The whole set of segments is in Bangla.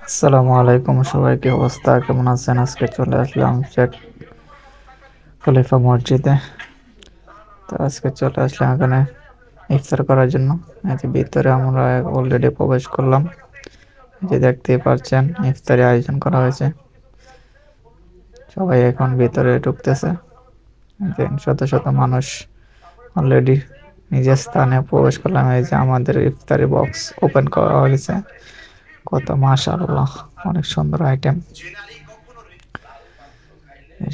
আসসালামু আলাইকুম সবাই, কি অবস্থা? কেমন আছেন? আজকে চলে আসলাম শেখ খলিফা মসজিদে। তো আজকে চলে আসলাম এখানে ইফতার করার জন্য। এই ভিতরে আমরা অলরেডি প্রবেশ করলাম। যে দেখতেই পাচ্ছেন ইফতারি আয়োজন করা হয়েছে। সবাই এখন ভিতরে ঢুকতেছে। শত শত মানুষ অলরেডি নিজের স্থানে প্রবেশ করলাম। এই যে আমাদের ইফতারি বক্স ওপেন করা হয়েছে। কত, মাশাআল্লাহ, অনেক সুন্দর আইটেম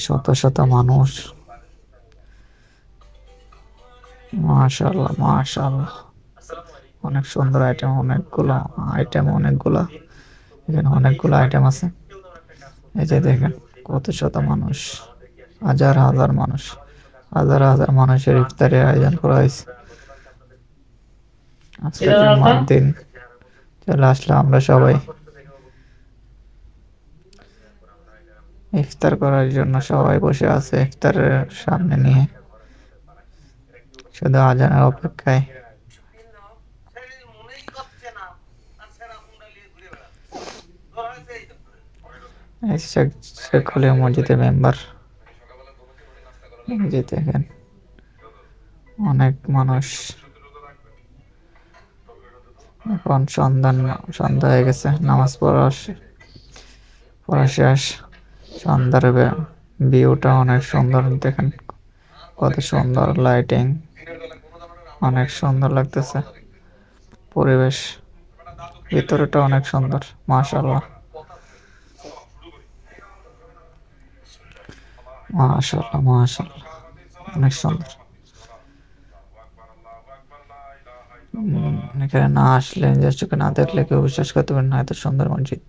শত শত মানুষ। মাশাআল্লাহ মাশাআল্লাহ। অনেক সুন্দর আইটেম অনেকগুলো আইটেম অনেকগুলো, এখানে অনেকগুলো আইটেম আছে। এই যে দেখেন, কত শত মানুষ, হাজার হাজার মানুষ, হাজার হাজার মানুষের ইফতারের আয়োজন করা হয়েছে। আজকে জুম্মার দিন। চলে আসলাম আমরা সবাই। ইফতার করার জন্য সবাই বসে আছে ইফতারের সামনে নিয়ে। শুধু আজানের অপেক্ষায়। শেখ হলিয়া মসজিদের মেম্বার। যে দেখেন, অনেক মানুষ। এখন সন্ধান, সন্ধ্যা হয়ে গেছে, নামাজ পড়া পড়া শেষ। সন্ধ্যার ভিউটা অনেক সুন্দর, দেখেন কত সুন্দর লাইটিং অনেক সুন্দর লাগতেছে। পরিবেশ, ভিতরেটা অনেক সুন্দর মাশাল্লাহ মাশাল্লাহ মাশাল্লাহ অনেক সুন্দর। এখানে না আসলে নিজের চোখে না দেখলে কেউ বিশ্বাস করতে পারেন না, এত সুন্দর মসজিদ।